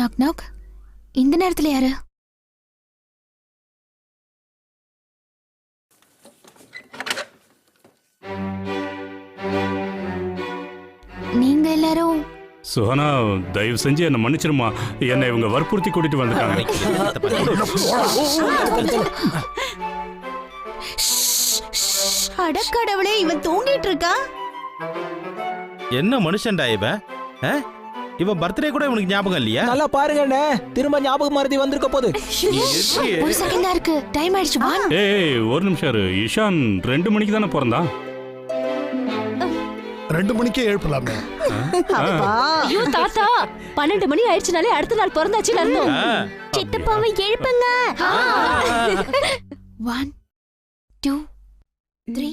Knock knock இந்த நேரத்துல யாரு? நீங்க எல்லாரும் சுஹனா தயவு செஞ்சு என்னை மன்னிச்சிருமா. என்னை இவங்க வற்புறுத்தி கூட்டிட்டு வந்துட்டாங்க அடக்கடவுளே இவன் தூங்கிட்டு இருக்கான் என்ன மனுஷன்டா இவன்? ஆ? இவன் பர்த்டே கூட இவனுக்கு ஞாபகம் இல்லையா? நல்லா பாருங்கண்ணே. திரும்ப ஞாபகம் மறதி வந்திருக்க போகுது. ஒரு செகண்ட் இருக்கு. டைம் ஆயிடுச்சு வா. ஏய் ஒரு நிமிஷம் இரு. இஷான் ரெண்டு மணிக்கு தானே பிறந்தான் ரெண்டு மணிக்கே எழுப்பலாமே. அப்பா. ஐயோ தாத்தா பன்னெண்டு மணி ஆயிடுச்சுனாலே அடுத்த நாள் பிறந்தாச்சுன்னு அர்த்தம். சித்தப்பாவை எழுப்புங்க. ஒன் டூ த்ரீ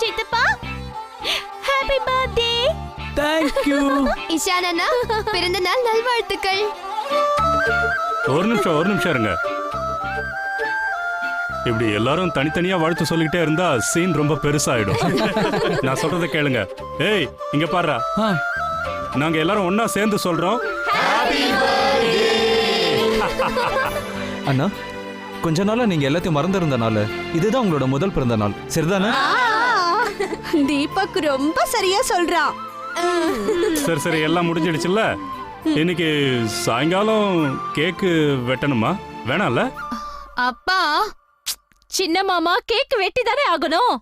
சித்தப்பா happy birthday thank you Ishan அண்ணா பிறந்த நாள் நல்வாழ்த்துக்கள். ஒரு நிமிஷம் ஒரு நிமிஷம் இருங்க. இப்படி எல்லாரும் தனித்தனியா வாழ்த்து சொல்லிக்கிட்டே இருந்தா சீன் ரொம்ப பெருசாயிடும். நான் சொல்றதை கேளுங்க. ஏய் இங்க பாருடா. ஆ. நாங்க எல்லாரும் ஒண்ணா சேர்ந்து சொல்றோம். அண்ணா கொஞ்ச நாளா நீங்க எல்லாத்தையும் மறந்திருந்தனால இதுதான் உங்களோட முதல் பிறந்த நாள். சரிதானே? தீபக் ரொம்ப சரியா சொல்றான். சரி சரி எல்லாம் முடிஞ்சிடுச்சுல்ல? இன்னைக்கு சாயங்காலம் கேக்கு வெட்டணுமா? வேணாம்ல? அப்பா சின்ன மாமா கேக் வெட்டி தானே ஆகணும்?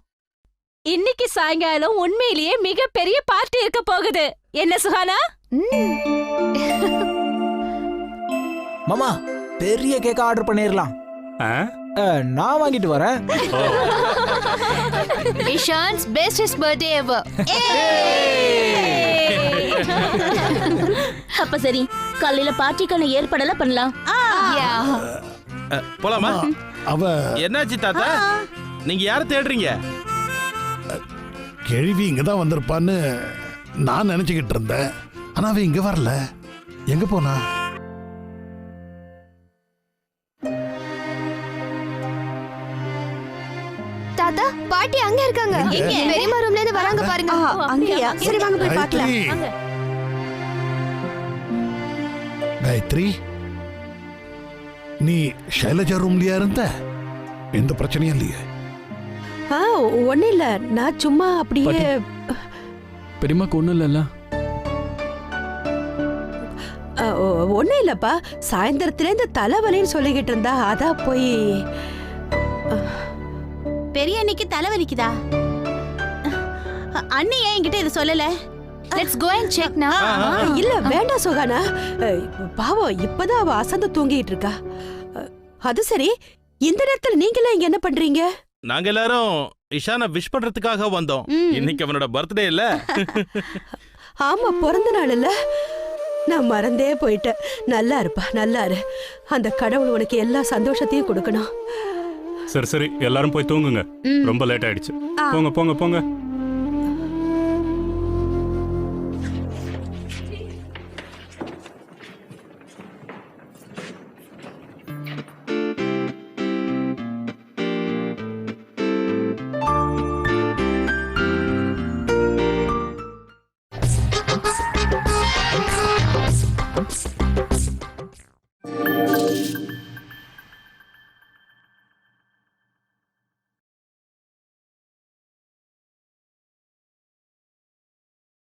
இன்னைக்கு சாயங்காலம் உண்மையிலேயே மிகப்பெரிய பார்ட்டி இருக்க போகுது. என்ன சுஹானா? மாமா பெரிய கேக் ஆர்டர் பண்ணிடலாம் ஆ? நான் வாங்கிட்டு வரேன். இஷான்ஸ் பெஸ்ட் பர்த்டே எவர் அப்ப சரி காலையில பார்ட்டிக்கான ஏற்பாடெல்லாம் பண்ணலாம். போலாமா? அவ என்னாச்சு தாத்தா? நீங்க யார தேடுறீங்க? கேள்வி இங்க தான் வந்திருப்பான்னு நான் நினைச்சுக்கிட்டு இருந்தேன். ஆனா அவ இங்க வரல. எங்க போனா? தாத்தா பாட்டி அங்க இருக்காங்க. எங்க? பெரியம்மா ரூம்ல இருந்து வராங்க பாருங்க. அங்கேயா? சரி வாங்க போய் பார்க்கலாம். காயத்ரி காயத்ரி. நீ ஷைலஜா ரூம்லயா இருந்த? எந்த பிரச்சனையும் இல்லையே. ஆ ஒண்ணு இல்ல. நான் சும்மா அப்படியே பெரியமாக்கு ஒண்ணும் இல்லைல்ல? ஆ, ஒ- ஒண்ணும் இல்லப்பா. சாயந்தரத்துல இருந்து தலைவலின்னு சொல்லிக்கிட்டு இருந்தா அதான் போய் பெரிய அன்னைக்கு தலைவலிக்குதா? அண்ணி ஏன் என்கிட்ட இதை சொல்லல? லெட்ஸ் கோ அண்ட் செக் நா ஆ, இல்ல வேண்டாம் சுகானா. பாவம் இப்பதான் அவ அசந்து தூங்கிட்டு இருக்கா. அது சரி இந்த நேரத்துல நீங்களாம் இங்க என்ன பண்றீங்க? நாங்க எல்லாரும் இஷான விஷ் பண்றதுக்காக வந்தோம். இன்னைக்கு அவனோட பர்த்டே இல்ல. ஆமா பிறந்த நாள் இல்ல. நான் மறந்தே போயிட்டேன். நல்லா இருப்பா நல்லா இரு. அந்த கடவுள் உனக்கு எல்லா சந்தோஷத்தையும் கொடுக்கணும். சரி சரி எல்லாரும் போய் தூங்குங்க. ரொம்ப லேட் ஆயிடுச்சு. போங்க போங்க போங்க.